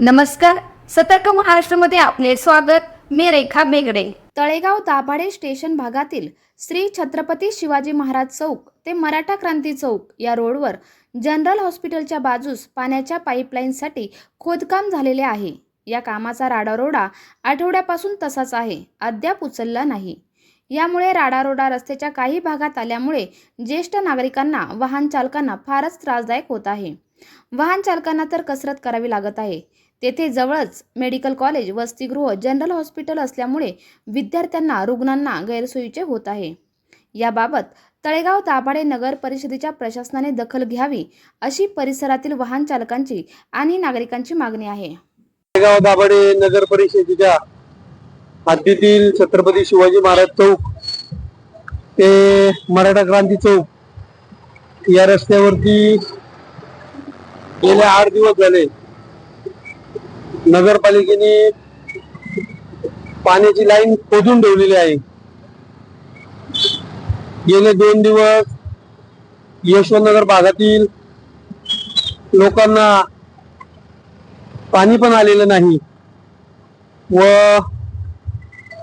नमस्कार सतर्क महाराष्ट्रामध्ये आपले स्वागत. मी रेखा बेगडे. तळेगाव दाभाडे स्टेशन भागातील श्री छत्रपती शिवाजी महाराज चौक ते मराठा क्रांती चौक या रोडवर जनरल हॉस्पिटलच्या बाजूस पाण्याच्या पाईपलाईनसाठी खोदकाम झालेले आहे. या कामाचा राडारोडा आठवड्यापासून तसाच आहे अद्याप उचलला नाही. यामुळे राडारोडा रस्त्याच्या काही भागात आल्यामुळे ज्येष्ठ नागरिकांना वाहन चालकांना फारच त्रासदायक होत आहे. वाहन चालकांना तर कसरत करावी लागत आहे. तेथे जवळच मेडिकल कॉलेज वसतिगृह जनरल हॉस्पिटल असल्यामुळे विद्यार्थ्यांना रुग्णांना गैरसोयीचे होत आहे. याबाबत तळेगाव दाभाडे नगर परिषदेच्या प्रशासनाने दखल घ्यावी अशी परिसरातील वाहन चालकांची आणि नागरिकांची मागणी आहे. तळेगाव दाभाडे नगर परिषदेच्या हद्दीतील छत्रपती शिवाजी महाराज चौक ते मराठा क्रांती चौक या रस्त्यावरती गेले आठ दिवस झाले. नगरपालिकेने पाण्याची लाईन खोदून ठेवलेली आहे. गेले दोन दिवस यशवंतनगर भागातील लोकांना पाणी पण आलेलं नाही व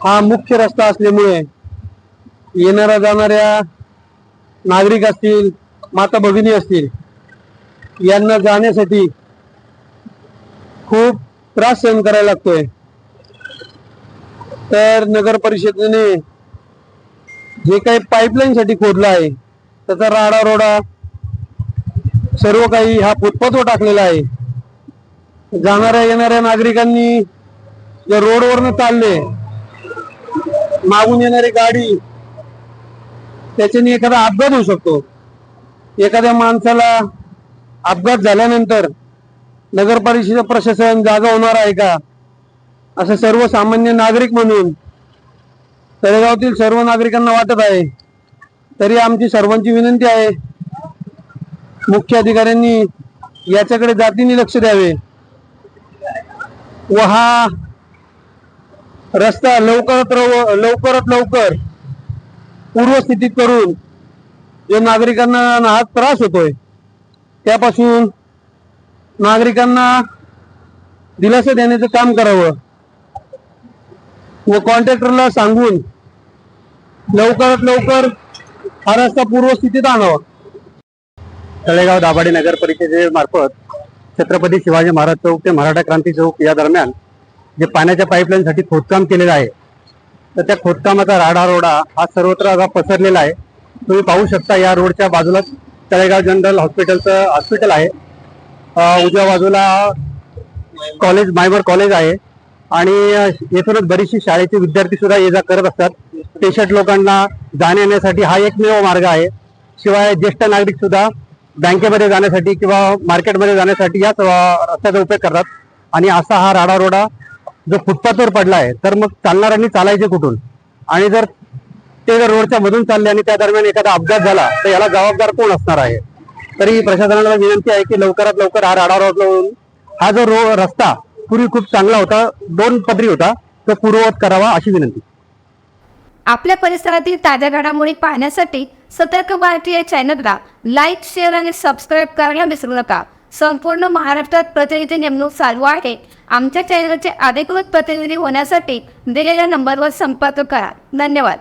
हा मुख्य रस्ता असल्यामुळे येणाऱ्या जाणाऱ्या नागरिक असतील माता भगिनी असतील यांना जाण्यासाठी खूप त्रास सहन करायला लागतोय. तर नगर परिषदेने जे काही पाईपलाईन साठी खोदलं आहे त्याचा राडा रोडा सर्व काही हा फुटपाथवर टाकलेला आहे. जाणाऱ्या येणाऱ्या नागरिकांनी या रोडवरनं चालले मागून येणारी गाडी त्याच्याने एखादा अपघात होऊ शकतो. एखाद्या माणसाला अपघात झाल्यानंतर नगर परिषद प्रशासन जागा होणार आहे का? असं सर्वसामान्य नागरिक म्हणून तळेगावातील सर्व नागरिकांना वाटत आहे. तरी आमची सर्वांची विनंती आहे मुख्य अधिकाऱ्यांनी याच्याकडे जातीने लक्ष द्यावे. व हा रस्ता लवकरात लवकरात लवकर पूर्वस्थितीत करून जे नागरिकांना हा त्रास होतोय. त्यापासून नागरिकांना दिलासा देण्याचं काम करावं. व कॉन्ट्रॅक्टरला सांगून लवकरात लवकर हा रस्ता पूर्वस्थितीत आणावा. तळेगाव दाभाडे नगर परिषदेमार्फत छत्रपती शिवाजी महाराज चौक ते मराठा क्रांती चौक या दरम्यान जे पाण्याच्या पाईपलाईनसाठी खोदकाम केलेलं आहे तर त्या खोदकामाचा राडारोडा हा सर्वत्र आता पसरलेला आहे. तुम्ही पाहू शकता या रोडच्या बाजूला तळेगाव जनरल हॉस्पिटलचं हॉस्पिटल आहे. उजव्या बाजूला कॉलेज मायबर कॉलेज आहे. आणि येथूनच बरीचशी शाळेचे विद्यार्थी सुद्धा ये जा करत असतात. पेशंट लोकांना जाण्या येण्यासाठी हा एकमेव मार्ग आहे. शिवाय ज्येष्ठ नागरिक सुद्धा बँकेमध्ये जाण्यासाठी किंवा मार्केटमध्ये जाण्यासाठी याच रस्त्याचा उपयोग करतात. आणि असा हा राडारोडा जो फुटपाथवर पडला आहे तर मग चालणाऱ्यांनी चालायचे कुठून? आणि जर ते जर रोडच्या मधून चालले आणि त्या दरम्यान एखादा अपघात झाला तर याला जबाबदार कोण असणार आहे? तरी प्रशासनाला विनंती आहे की लवकरात लवकर हा राडावर लावून हा जो रो रस्ता पूर्वी खूप चांगला होता दोन पदरी होता तो पूर्ववत करावा अशी विनंती. आपल्या परिसरातील ताज्या घडामोडी पाहण्यासाठी सतर्क भारती या चॅनलला लाईक शेअर आणि सबस्क्राईब करायला विसरू नका. संपूर्ण महाराष्ट्रात प्रतिनिधी नेमणूक चालू आहे. आमच्या चॅनलचे अधिकृत प्रतिनिधी होण्यासाठी दिलेल्या नंबरवर संपर्क करा. धन्यवाद.